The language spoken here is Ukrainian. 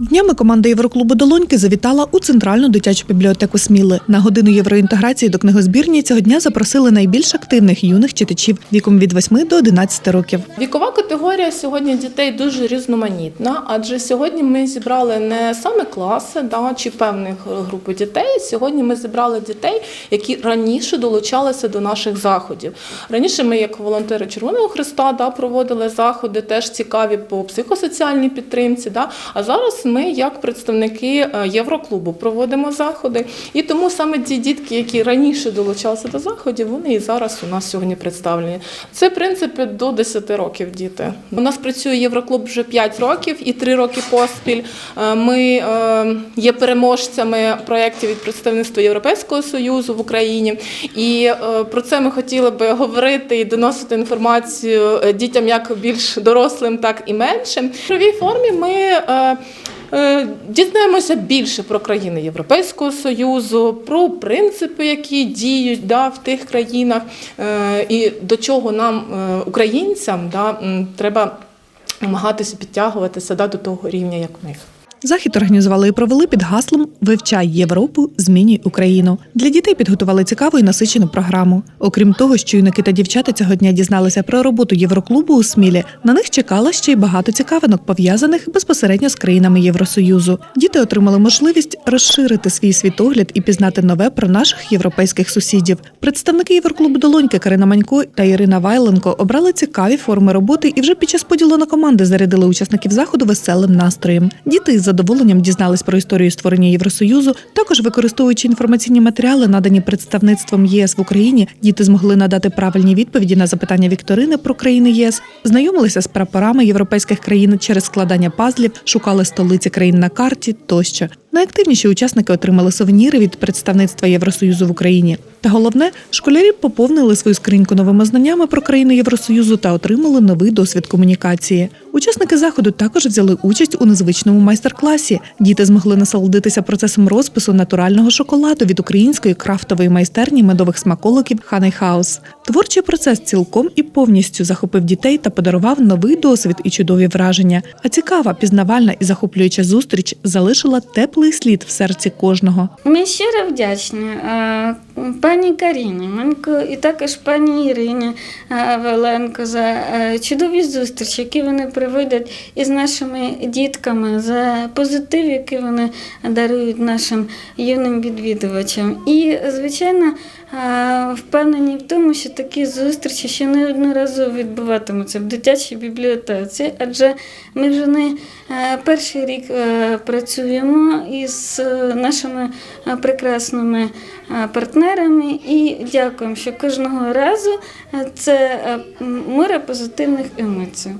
Днями команда Євроклубу Долоньки завітала у центральну дитячу бібліотеку Сміли. На годину євроінтеграції до книгозбірні цього дня запросили найбільш активних юних читачів віком від 8 до 11 років. Вікова категорія сьогодні дітей дуже різноманітна, адже сьогодні ми зібрали не саме класи да, чи певних групи дітей. Сьогодні ми зібрали дітей, які раніше долучалися до наших заходів. Раніше ми, як волонтери Червоного Христа, да, проводили заходи, теж цікаві по психосоціальній підтримці. Да. А зараз ми, як представники е, Євроклубу, проводимо заходи. І тому саме ті дітки, які раніше долучалися до заходів, вони і зараз у нас сьогодні представлені. Це в принципі до 10 років діти. У нас працює Євроклуб вже 5 років і 3 роки поспіль. Е, Ми е, є переможцями проєктів від представництва Європейського союзу в Україні. І про це ми хотіли би говорити і доносити інформацію дітям як більш дорослим, так і меншим. В формі ми. Е, Дізнаємося більше про країни Європейського Союзу, про принципи, які діють да, в тих країнах, е, і до чого нам, е, українцям, да, треба намагатися підтягуватися да, до того рівня, як в них. Захід організували і провели під гаслом Вивчай Європу, змінюй Україну. Для дітей підготували цікаву і насичену програму. Окрім того, що юнаки та дівчата цього дня дізналися про роботу Євроклубу у Смілі. На них чекало ще й багато цікавинок, пов'язаних безпосередньо з країнами Євросоюзу. Діти отримали можливість розширити свій світогляд і пізнати нове про наших європейських сусідів. Представники Євроклубу Долоньки Карина Манько та Ірина Вайленко обрали цікаві форми роботи і вже під час поділу на команди зарядили учасників заходу веселим настроєм. Діти із задоволенням дізнались про історію створення Євросоюзу. Також використовуючи інформаційні матеріали, надані представництвом ЄС в Україні, діти змогли надати правильні відповіді на запитання Вікторини про країни ЄС, знайомилися з прапорами європейських країн через складання пазлів, шукали столиці країн на карті тощо. Найактивніші учасники отримали сувеніри від представництва Євросоюзу в Україні. Та головне, школярі поповнили свою скриньку новими знаннями про країни Євросоюзу та отримали новий досвід комунікації. Учасники заходу також взяли участь у незвичному майстер-класі. Діти змогли насолодитися процесом розпису натурального шоколаду від української крафтової майстерні медових смаколиків Ханей Хаус. Творчий процес цілком і повністю захопив дітей та подарував новий досвід і чудові враження. А цікава, пізнавальна і захоплююча зустріч залишила теплий слід в серці кожного. Ми щиро вдячні е, пані Каріні Манько і також пані Ірині е, Веленко за е, чудові зустрічі, які вони проводять із нашими дітками, за позитив, який вони дарують нашим юним відвідувачам. І, звичайно, е, впевнені в тому, що такі зустрічі ще неодноразово відбуватимуться в дитячій бібліотеці, адже ми вже не перший рік працюємо із нашими прекрасними е, партнерами і дякуємо, що кожного разу це море позитивних емоцій.